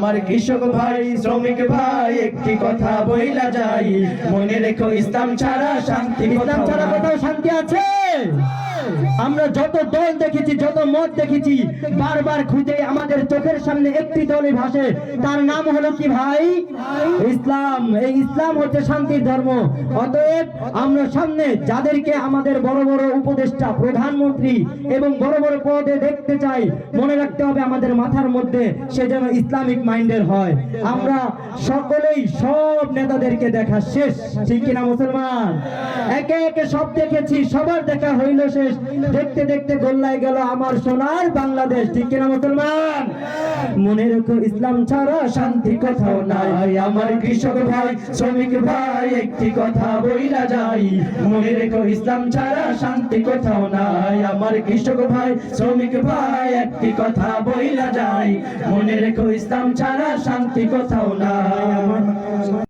আমার কৃষক ভাই শ্রমিক ভাই একটি কথা বইলা যাই। মনে রেখো ইসলাম ছাড়া শান্তি ইসলাম ছাড়া কোথাও শান্তি আছে? আমরা যত দল দেখেছি, যত মত দেখেছি, বারবার খুঁজে আমাদের চোখের সামনে একটি দলই ভাসে। তার নাম হলো কি ভাই? ইসলাম। এই ইসলাম হচ্ছে শান্তির ধর্ম। অতএব আমরা সামনে যাদেরকে আমাদের বড় বড় উপদেষ্টা, প্রধানমন্ত্রী এবং বড় বড় পদে দেখতে চাই, মনে রাখতে হবে আমাদের মাথার মধ্যে সে যেন ইসলামিক মাইন্ডের হয়। আমরা সকলেই সব নেতাদেরকে দেখা শেষ। ঠিক কিনা মুসলমান? একে একে সব দেখেছি, সবার দেখা হইল শেষ। দেখতে দেখতে গোল্লায় গেল আমার সোনার বাংলাদেশ। ঠিক কিনা মুসলমান? মনে রেখো, ইসলাম ছাড়া শান্তি কোথাও নাই। আমার কৃষক ভাই, শ্রমিক ভাই, একটি কথা বইলা যাই। মনে রেখো, ইসলাম ছাড়া শান্তি কোথাও নাই। আমার কৃষক ভাই, শ্রমিক ভাই, একটি কথা বইলা যাই। মনে রেখো, ইসলাম ছাড়া শান্তি কোথাও নাই।